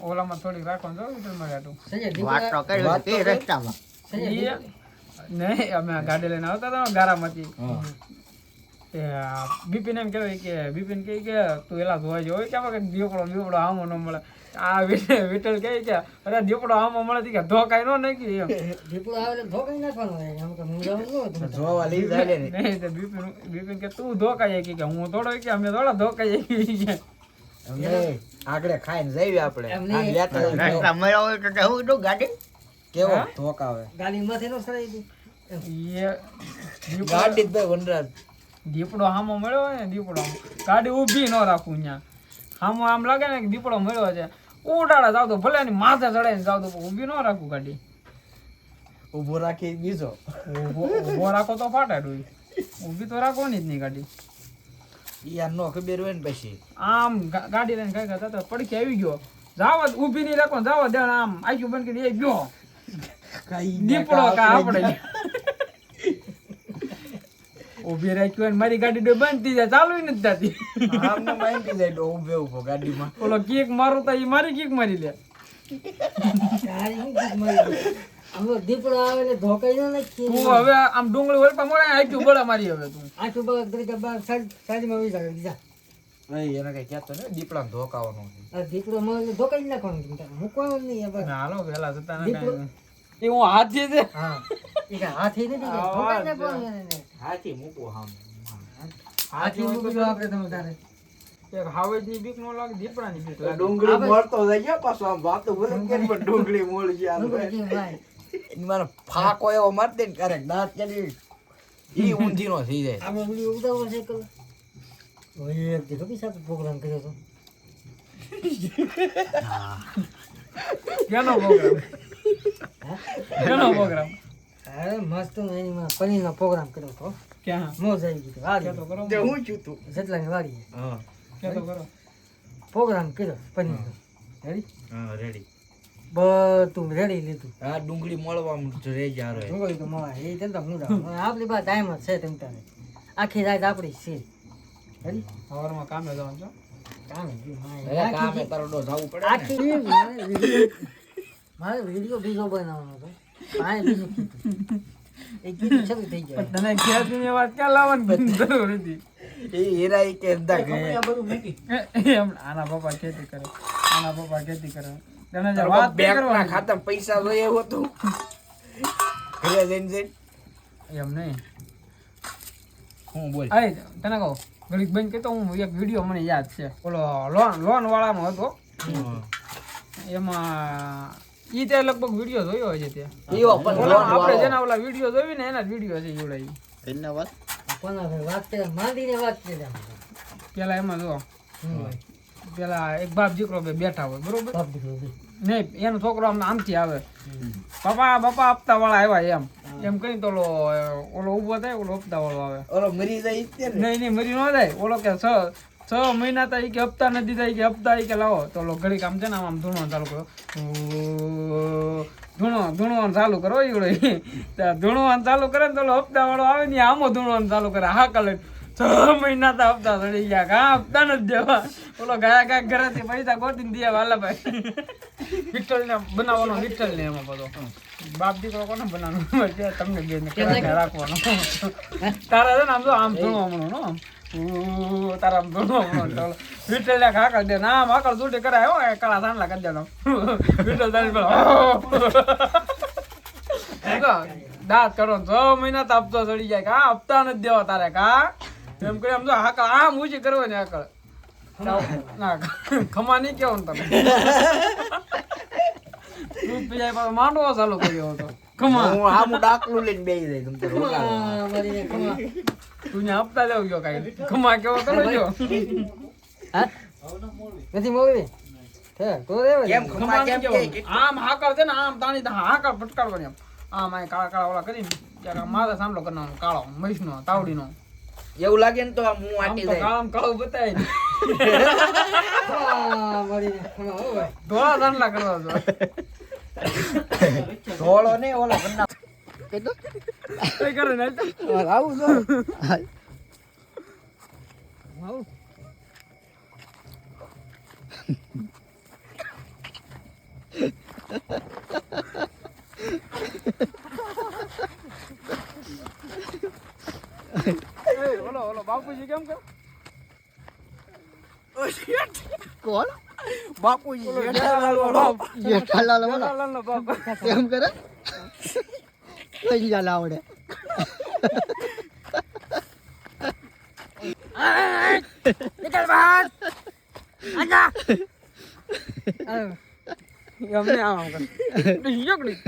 ઓલામાં થોડી રાખો રસ્તામાં. નહીં અમે ગાડી લઈને આવતા હતા ગારામાંથી. બિપિન એમ કહેવાય કે બિપિન કહે કે તું એલા ધોવા જો કે કંઈક દીપડો દીપડો આમો ન મળે. આ વિઠ્ઠલ વિઠ્ઠલ કહે કે અરે દીપડો આમો મળે કે ધોકાય નો નાખી એમ. દીપડો આવે ધોકાઈ નાખવાનો કે જોવા લઈ જાય ને. નહીં તો બિપિન બિપિન કે તું ધોકાય કે હું થોડો કે અમે થોડા ધોકાય કે. આગળ ખાઈને જઈએ આપણે. મળ્યો હોય કે જવું તો ગાડી? કેવો? ધોક આવે ગાડી માંથી નો સરાઈ દે. ગાડી જ ભાઈ વનરાજ. દીપડો હામો મળ્યો ને દીપડો ગાડી ઊભી ન રાખું ત્યાં હામો આમ લાગે ને કે દીપડો મળ્યો છે. ઉડાડા જાવ તો ભલે ને માથે ચડાઈને જાવ તો ઊભી ન રાખું ગાડી. ઊભો રાખી બીજો. ઊભો રાખો તો ફાટે ડોઈ ઊભી તો રાખવાની જ નહીં ગાડી. યાર નો ખબર હોય ને પછી. આમ ગાડી લઈને કઈ કરતા તો પડખે આવી ગયો. જાવ ઊભી નહીં રાખો જાવ દે આમ. આખી બંધ કરી એ ગયો. દીપડો કા આપણે ઊભી રાખ્યું અને મારી ગાડી ડોઈ બંધ થઈ જાય ચાલુ નથી થતી. આમને માહિતી જાય તો ઊભે ઊભો ગાડીમાં. ઓલો કેક મારું તો એ મારી કેક મારી લે. દીપડો આવે એટલે ધોકાઈ ન તું હવે આમ ડુંગળી વળપા મળે આખી બળા મારી હવે તું. આખું બગ તરીકે બાર સાઈડમાં વી જાય બીજા. નહીં એને કઈ કહેતો ને દીપડા ધોકાવાનો દીપડો મળે ધોકાઈ જ નાખવાનું મૂકવાનું નહીં. હાલો પેલા જતા એ હું હાથી છે હા. એ કાંઈ નથી હાથી મૂકવો હામ હાથી મૂકી દો આપણે તમે તારે. એક હાવેજની બીક નો લાગે દીપડાની બીક લાગે. ડુંગળી મળતો જાય છે પાછો આમ વાતો બોલે કેમ પણ ડુંગળી મોળી છે આમ ભાઈ? મારો ફાકો એવો માર દે ને ક્યારેક દાંત કેલી ઈ ઊંધી નો થઈ જાય. આમ ઓલી ઉડાવો છે કલ ઓય પ્રોગ્રામ કર્યો હતો કેનો પ્રોગ્રામ? કેનો પ્રોગ્રામ? અરે મસ્ત એની પનીરનો પ્રોગ્રામ કર્યો તો ક્યાં? મોજ આવી ગઈ વાડી કેતો કરો? તે હું છું તું. જેટલાની વાડી હા. કેતો કરો? પ્રોગ્રામ કર્યો પનીરનો. રેડી હા રેડી બધું રેડી લીધું. આ ડુંગળી મળવા ડુંગળી તો એ હું. આપણી પાસે ટાઈમ જ છે તેમ તારે. આખી રાત આપણી છે. રેડી સવારમાં કામે જવાનું છો? કામ જ નહીં. કામે તારો ડો જાવું પડે આખી મારે વિડીયો- મારે વીડિયો બીજો બનાવવાનો હતો. એમ પૈસા જોઈએ એવું હતું. ઘરે જઈને જઈને. નહીં. હું બોલ. અરે તને કહું ઘડીક બંધ કરતો હું એક વીડિયો મને યાદ છે. ઓલો લોન લોન વાળાનો હતો એમાં ઈ તે લગભગ વીડિયો જોયો હશે તે એવો પણ આપણે. જેના ઓલા વીડિયો જોવી ને એના જ વીડિયો છે એવડા એના વાત? કોના ભાઈ? વાત તે માંડીને વાત કરે પેલા એમાં જો પેલા એક બાપ દીકરો બે બેઠા હોય બરોબર? બાપ દીકરો નહીં એનો છોકરો આમ આમથી આવે. પપ્પા પપ્પા હપ્તા વાળા આવ્યા એમ. એમ કઈ તો ઓલો ઓલો ઊભો થાય ઓલો હપ્તા વાળો આવે. ઓલો મરી જાય ઈ નહીં નહીં મરી ન જાય. ઓલો કે છ મહિના થાય કે હપ્તા નથી થાય કે હપ્તા કે લાવો. તો લો ઘડી કામ છે ને આમ ધૂણો ચાલુ કરો. ધૂણો ધૂણવાનું ચાલુ કરો ઈવડો ધૂણવાનું ચાલુ કરે ને તો હપ્તા વાળો આવે ને આમો ધૂણવાનું ચાલુ કરે હા કલે. છ મહિના તો હપ્તા ચડી ગયા. કા હપ્તા નથી દેવા. ઓલો ગયા ગયા ઘરેથી પૈસા ગોતીને દે વાલા ભાઈ. વિઠ્ઠલ ને બનાવવાનો વિઠ્ઠલ ને એમાં બધો. બાપ દીકરો કોને બનાવવાનું? તમને બે રાખવાનો. તારા છે ને આમ જો આમ ધૂણો હમણું આમ તારા વિઠ્ઠલ ને હાકલ દે. ના આમ હાકલ દૂટી કરાય હો એ કાળા સાંડલા કરી દેવાનો વિઠ્ઠલ તારી પેલા દાંત કરો છ મહિના તો હપ્તો ચડી જાય. કા હપ્તા નથી દેવા તારે કા? એમ કરી આમ જો આકળ આમ ઊંચી કરવો ને આકળ. ના ખમા નહીં કેવું તમે. તું પીજાય માંડવો ચાલુ કર્યો હતો. ખમા હું આમ ડાકલું લઈને બેસી જાય. તમ તો રોકાવા. આ મારીને ખમા. તું ત્યાં હપ્તા લેવ ગયો કાઈ. ખમા કેવો કરો જો હા? નથી મોવી હે. કેમ ખમા કેમ. કે આમ હાકળ છે ને આમ તાણી હાકળ ફટકારવાની આમ. આમ આ કાળા કાળા ઓલા કરીને મારા માથે સાંભળો કરવાનો કાળો મહીસનો તાવડીનો. એવું લાગે ને તો આમ હું આમ આટી તો જાય. કાળામાં કાળું બતાય ને. આ હો ધોળા દાંડલા કરવા જો ધોળો ને ઓલો કરના કહી દો કઈ કરે ને હાલ તો. આવું તો હાલ. આવું. એ, ઓલો ઓલો બાપુજી કેમ કે કોણ બાપુજી જેઠાલાલ. જેઠાલાલ જેઠાલાલનો બાપ. એમ કરે કઈ જાલ આવડે અમને આમ કરે. યકડી.